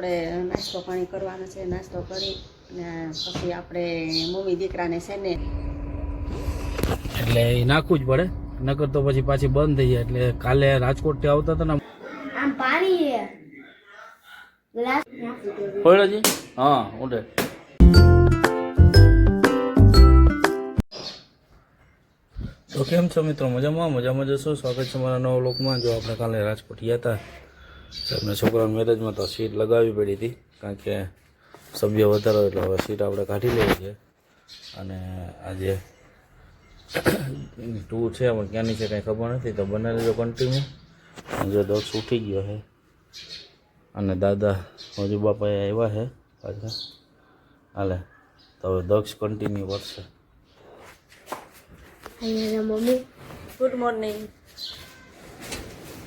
આપણે નાસ્તો પાણી કરવાનો છે નાસ્તો કરી અને પછી આપણે મમ્મી દીકરાને છે ને એટલે એ નાખવું જ પડે. નકર તો પછી પાછી બંધ થઈ જાય. એટલે કાલે રાજકોટથી આવતા હતા ને આમ. પાણી છે. ગ્લાસ પડ્યો હા ઉડે. તો કેમ છો મિત્રો? મજામાં? મજામાં જશો સ્વાગત છે મારા નવા લોકમાં જો આપણે કાલે રાજકોટ ગયા હતા સાહેબને છોકરાના મેરેજમાં તો સીટ લગાવવી પડી હતી કારણ કે સભ્ય વધારો એટલે હવે સીટ આપણે કાઢી લેવી છે. અને આજે ટૂર છે પણ ક્યાંની છે કંઈ ખબર નથી તો બને લીધો કન્ટિન્યુ જો દક્ષ ઉઠી ગયો છે. અને દાદા હજુ બાપા આવ્યા છે પાછા. હાલે તો હવે દક્ષ કન્ટિન્યુ કરશે. મમ્મી. ગુડ મોર્નિંગ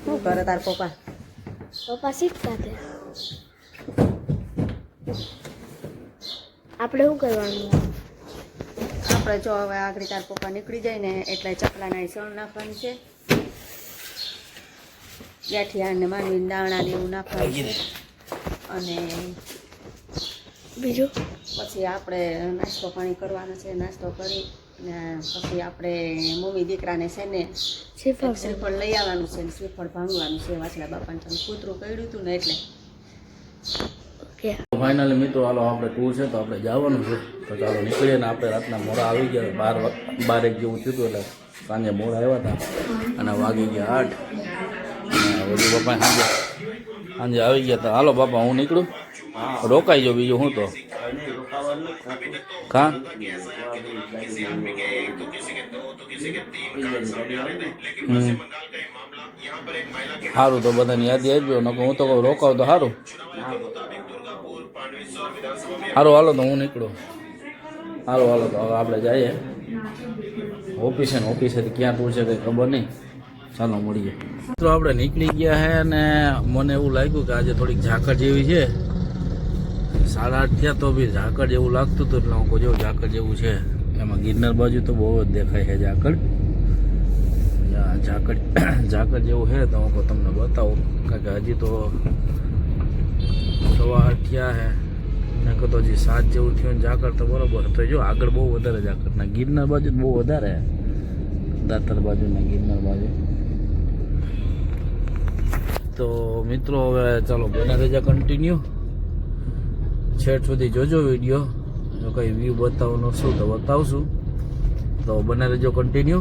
શું કરે તાર પપ્પા? પપ્પા શીખતા હતા આપણે શું કરવાનું? આપણે જો હવે આગળ તાર પપ્પા નીકળી જાય ને એટલે ચકલાના સણ નાખવાની છે. ગાંઠિયાને માનવી માંડવીને દાણા ને એવું નાખવાનું છે. અને બીજું? પછી આપણે નાસ્તો પાણી કરવાનો છે. નાસ્તો કરી ને પછી આપણે મમ્મી દીકરાને છે ને શ્રીફળ શ્રીફળ લઈ આવવાનું છે ને શ્રીફળ ભાંગવાનું છે. વાસલા બાપાને તમે કૂતરું કર્યું હતું ને એટલે. ઓકે. ફાઇનલી મિત્રો હાલો આપણે ટૂર છે તો આપણે જવાનું છે. તો ચાલો નીકળીએ ને આપણે રાતના મોડા આવી ગયા. બાર બાર એક જેવું થયું એટલે સાંજે મોડા આવ્યા હતા. અને વાગી ગયા આઠ. અને બધું બાપા સાંજે સાંજે આવી ગયા હતા. હાલો બાપા હું નીકળું? રોકાઈ જાઉં બીજું હું તો? કા. સારું તો બધાની યાદી આવજો નકો હું તો રોકાવ તો સારું સારું હાલો તો હું નીકળું હાલો હાલો તો હવે આપણે જઈએ ઓફિસે ને ઓફિસે ક્યાં ટૂર છે કંઈ ખબર નહીં ચાલો મળીએ તો આપણે નીકળી ગયા છે અને મને એવું લાગ્યું કે આજે થોડીક ઝાકળ જેવી છે. સાડા આઠ થયા તો બી ઝાકળ જેવું લાગતું હતું એટલે હું કહું જેવું ઝાકળ જેવું છે. એમાં ગિરનાર બાજુ તો બહુ જ દેખાય છે ઝાકળ. ઝાકળ ઝાકળ જેવું છે તો હું તમને બતાવું, કારણ કે હજી તો સવા અઠ્યા છે. ને કહો તો હજી સાત જેવું થયું ઝાકળ તો બરોબર તો જો, આગળ બહુ વધારે ઝાકળ. ના, ગિરનાર બાજુ બહુ વધારે. દાતર બાજુ ને ગિરનાર બાજુ. તો મિત્રો, હવે ચાલો બને રજા કન્ટિન્યુ છેટ સુધી જોજો વીડિયો જો કંઈ વ્યૂ બતાવવાનો શું તો બતાવશું. તો બને રહેજો કન્ટિન્યુ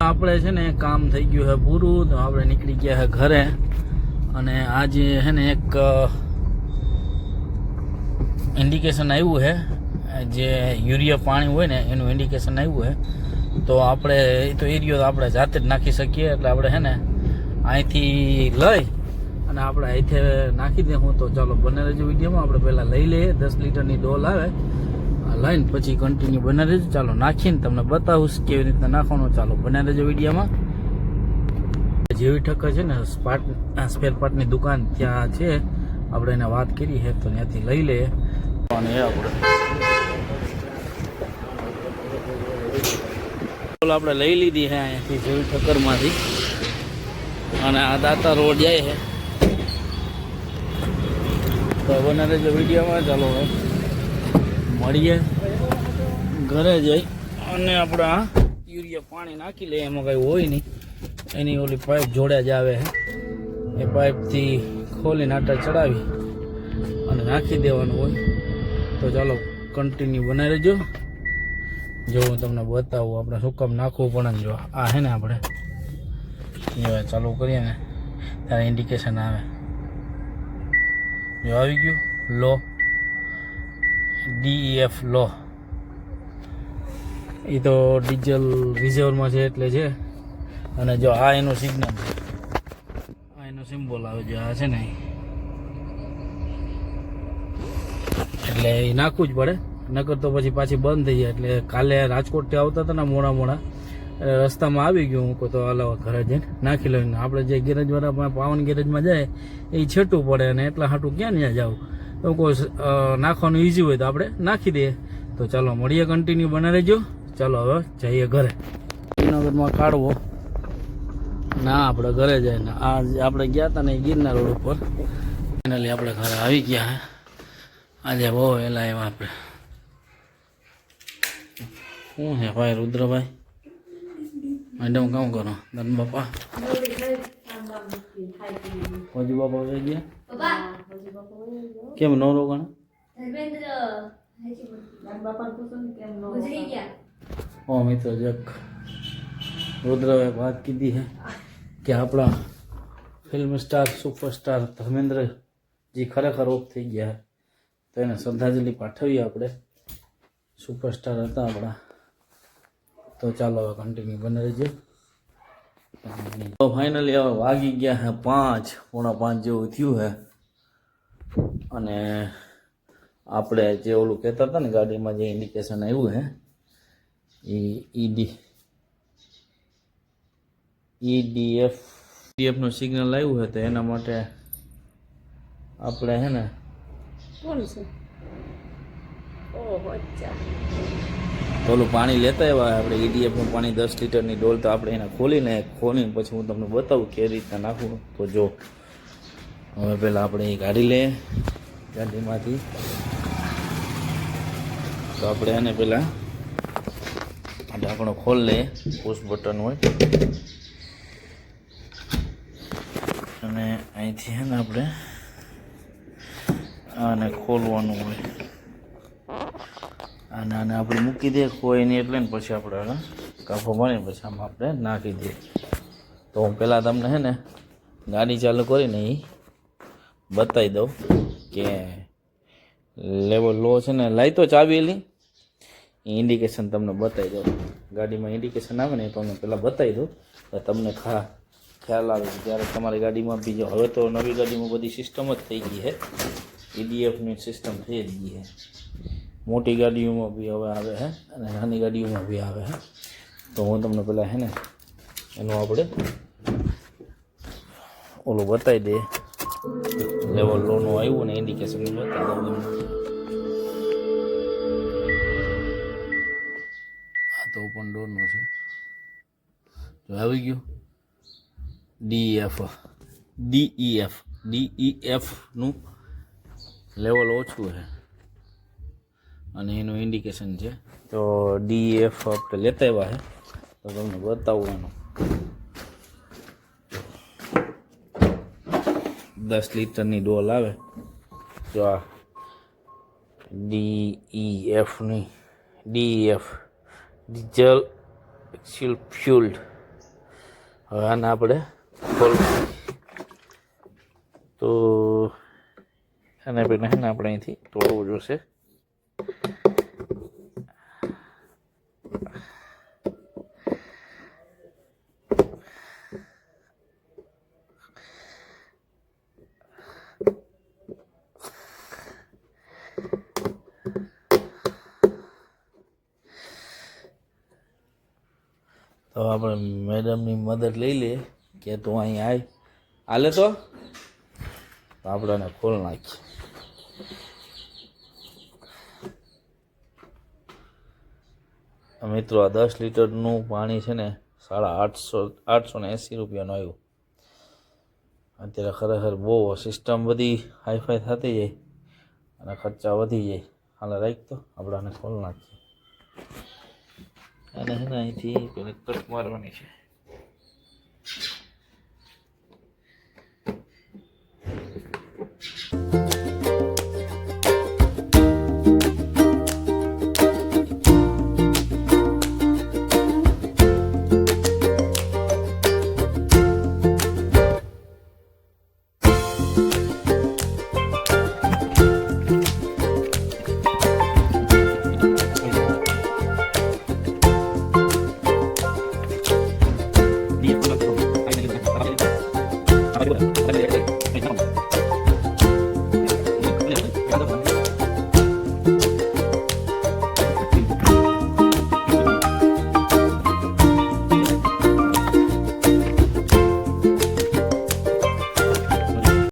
આપણે છે ને કામ થઈ ગયું છે પૂરું તો આપણે નીકળી ગયા છે ઘરે. અને આજે છે ને એક ઇન્ડિકેશન આવ્યું છે. જે યુરિયા પાણી હોય ને એનું ઇન્ડિકેશન આવ્યું છે. તો આપણે એ તો એરિયો આપણે જાતે જ નાખી શકીએ એટલે આપણે છે ને અહીંથી લઈ અને આપણે અહીંથી નાખી દે હું તો ચાલો બને રહેજો વિડીયોમાં. આપણે પહેલાં લઈ લઈએ. દસ લીટરની ડોલ આવે. લઈને પછી કન્ટિન્યુ બને રહેજો ચાલો નાખીને તમને બતાવું કેવી રીતના નાખવાનું. ચાલો બને રહેજો વિડીયોમાં. જેવી ઠક્કર છે ને સ્પાર્ટ સ્પેર પાર્ટની દુકાન ત્યાં છે. આપણે એને વાત કરી હે તો ત્યાંથી લઈ લઈએ. અને એ આપણે આપણે લઈ લીધી હે અહીંયાથી જેવી ઠક્કરમાંથી. અને આ દાતા રોડ જાય છે તો બને રહેજો વિડીયોમાં. ચાલો મળીએ ઘરે જઈ અને આપણે આ યુરિયા પાણી નાખી લઈએ. એમાં કંઈ હોય નહીં. એની ઓલી પાઇપ જોડે જ આવે એ પાઇપથી ખોલીને આટા ચડાવી અને નાખી દેવાનું હોય. તો ચાલો કન્ટિન્યુ બનાવી રહેજો. જો હું તમને બતાવું આપણે શું કામ નાખવું પડે ને જો. આ છે ને આપણે. જો ચાલુ કરીએ ને. ત્યારે ઇન્ડિકેશન આવે. જો આવી ગયું લો ડીઈએફ લો એ તો ડીઝલ રિઝર્વમાં છે એટલે છે. અને જો આ એનું સિગ્નલ છે આ એનો સિમ્બોલ આવે છે, આ છે ને એટલે એ નાખવું જ પડે. નકર તો પછી પાછી બંધ થઈ જાય. એટલે કાલે રાજકોટથી આવતા હતા ને મોડા મોડા એટલે રસ્તામાં આવી ગયો હું કહું તો અલાવા ઘરે જઈને નાખી લઈને. આપણે જે ગેરેજવાળા પાવન ગેરેજમાં જાય, એ છેટું પડે અને એટલા હાટું ક્યાં ત્યાં જાવ તો કોઈ નાખવાનું ઇઝી હોય તો આપણે નાખી દઈએ. તો ચાલો, મળીએ કન્ટિન્યુ બના રહેજો. ચાલો હવે જઈએ ઘરે. શ્રીનગરમાં કાઢવો. ના, આપણે ઘરે જાય ને. આ આપણે ગયા હતા ને ગિરનાર રોડ ઉપર. ફાઇનલી આપણે ઘરે આવી ગયા આજે બહુ વહેલા એવા આપણે. શું છે ભાઈ રુદ્રભાઈ? મેડમ કામ કરો ધન બાપા હજુ બાપા આવી ગયા કેમ નો રોકાણ ઓ મિત્રો જક રુદ્રભાઈ વાત કીધી છે કે આપણા ફિલ્મ સ્ટાર સુપરસ્ટાર ધર્મેન્દ્રજી ખરેખર ઓફ થઈ ગયા તો એને શ્રદ્ધાંજલિ પાઠવીએ આપણે સુપરસ્ટાર હતા આપણા તો ચાલો હવે કન્ટિન્યુ બને રહેજો તો ફાઇનલી હવે વાગી ગયા હે પાંચ, પોણા પાંચ જેવું થયું હે. અને આપણે જે ઓલું કહેતા હતા ને ગાડીમાં જે ઇન્ડિકેશન આવ્યું હે એ ઈડી, ઈડીએફ ઈડીએફનું સિગ્નલ આવ્યું છે તો એના માટે આપણે હે ને કોણ ઓહો, અચ્છા. ઓલું પાણી લેતા આવ્યા, આપણે ઈડીએફનું પાણી દસ લીટરની ડોલ તો આપણે એને ખોલીને ખોલીને પછી હું તમને બતાવું કે રીતના નાખું. તો જો, હવે પહેલાં આપણે એ કાઢી લઈએ, ગાડીમાંથી. તો આપણે એને પહેલાં ઢાંકણો ખોલ લઈએ પુશ બટન હોય. અને અહીંથી હે ને આપણે આને ખોલવાનું હોય. અને આને આપણે મૂકી દઈએ કોઈ નહીં એટલે ને પછી આપણે આને કાફો મારીને પછી આમાં આપણે નાખી દઈએ તો હું પહેલાં તમને છે ને ગાડી ચાલુ કરીને એ બતાવી દઉં કે લેવલ લો છે ને, લાઈ તો ચાવી એલી. એ ઇન્ડિકેશન તમને બતાવી દઉં. ગાડીમાં ઇન્ડિકેશન આવે ને એ તમને પહેલાં બતાવી દઉં. તો તમને ખા ખ્યાલ આવે કે જ્યારે તમારી ગાડીમાં બીજો, હવે તો નવી ગાડીમાં બધી સિસ્ટમ જ થઈ ગઈ છે ઈડીએફની સિસ્ટમ થઈ જ ગઈ છે મોટી ગાડીઓમાં બી હવે આવે છે અને નાની ગાડીઓમાં બી આવે છે તો હું તમને પહેલાં છે ને એનું આપણે ઓલું બતાવી દઈએ લેવલ લોનું આવ્યું ને ઇન્ડિકેશન બતાવી દઉં આ તો ઓપન ડોરનું છે. તો આવી ગયું. ડીએફ ડીઈએફ ડીઈએફનું લેવલ ઓછું છે અને એનું ઇન્ડિકેશન છે. તો ડીએફ આપણે લેતા આવ્યા છે. તો તમને બતાવવાનું. દસ લીટરની ડોલ આવે. જો આ ડીઇએફની ડી એફ ડીઝલ એક્સિલ ફ્યુલ્ડ હવે આને આપણે ખોલ તો આને પહેલાં આપણે અહીંથી તોડવું જોશે. તો આપણે મેડમની મદદ લઈ લઈએ કે તું અહીં આવી હાલે તો? તો આપણે એને ખોલ નાખી. મિત્રો, આ દસ લીટરનું પાણી છે ને, સાડા આઠસો આઠસો ને એંસી રૂપિયાનું આવ્યું. અત્યારે ખરેખર બહુ સિસ્ટમ બધી હાઈફાઈ થતી જાય. અને ખર્ચા વધી જાય. હાલે રાખ તો, આપણાને ખોલ નાખીએ. અને છે ને અહીંથી પેલી કટ મારવાની છે.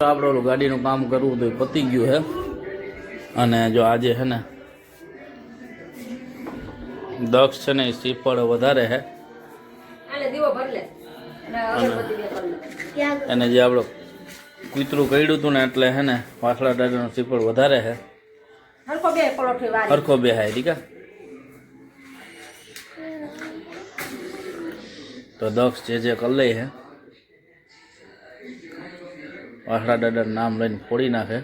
આપણે ઓલું ગાડીનું કામ કરવું તો પતી ગયું છે અને જો આજે છે ને દક્ષ છે ને શ્રીફળ વધારે હે. દીવો ભરલે અને અને જે આપણો કૂતરું કર્યું હતું ને એટલે હે ને વાસળા દાદાનો શ્રીફળ વધારે છે હરખો બે હાય ઠીક તો દક્ષ જે જે કરી લઈ હે. વાસળા દાદાનું નામ લઈને ફોડી નાખે.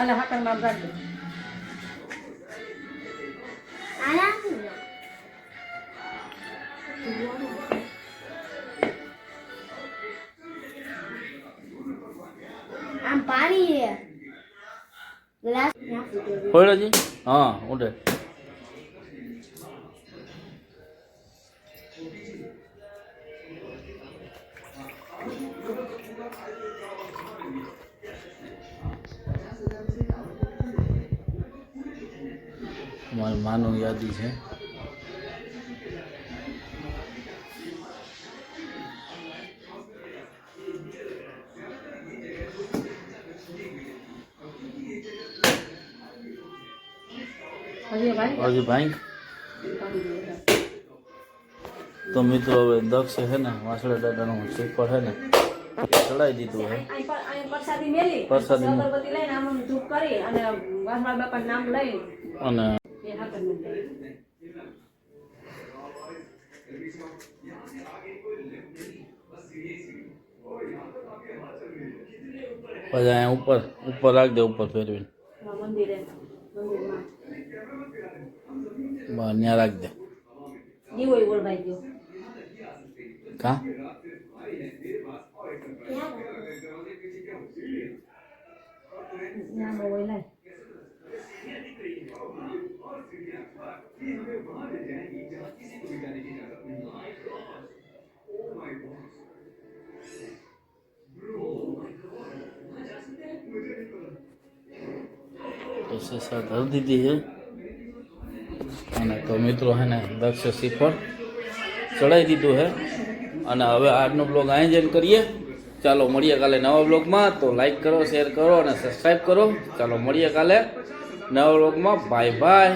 અને હાકરમાં રાખજો. આમ પાણી ગ્લાસ ફોડ્યો જી. હા ઉઠે મારી માનવ યાદી છે. હજી ભાઈ? તો મિત્રો હવે દક્ષ છે ને વાસળા દાદાનું શ્રીફળ છે ને ચડાવી દીધું અહીં પ્રસાદી અને પછી અહીંયા ઉપર ઉપર રાખ દે ઉપર ફેરવીને. ત્યાં રાખ દે. કા નામ હોય લાય સેસા ધરી દીધી છે. અને તો મિત્રો હે ને, દક્ષ શ્રીફળ ચડાવી દીધું છે અને હવે આજનો બ્લોગ અહીં જઈને કરીએ. ચાલો મળીએ કાલે નવા બ્લોગમાં તો લાઈક કરો શેર કરો અને સબસ્ક્રાઈબ કરો. ચાલો મળીએ કાલે નવા બ્લોગમાં બાય બાય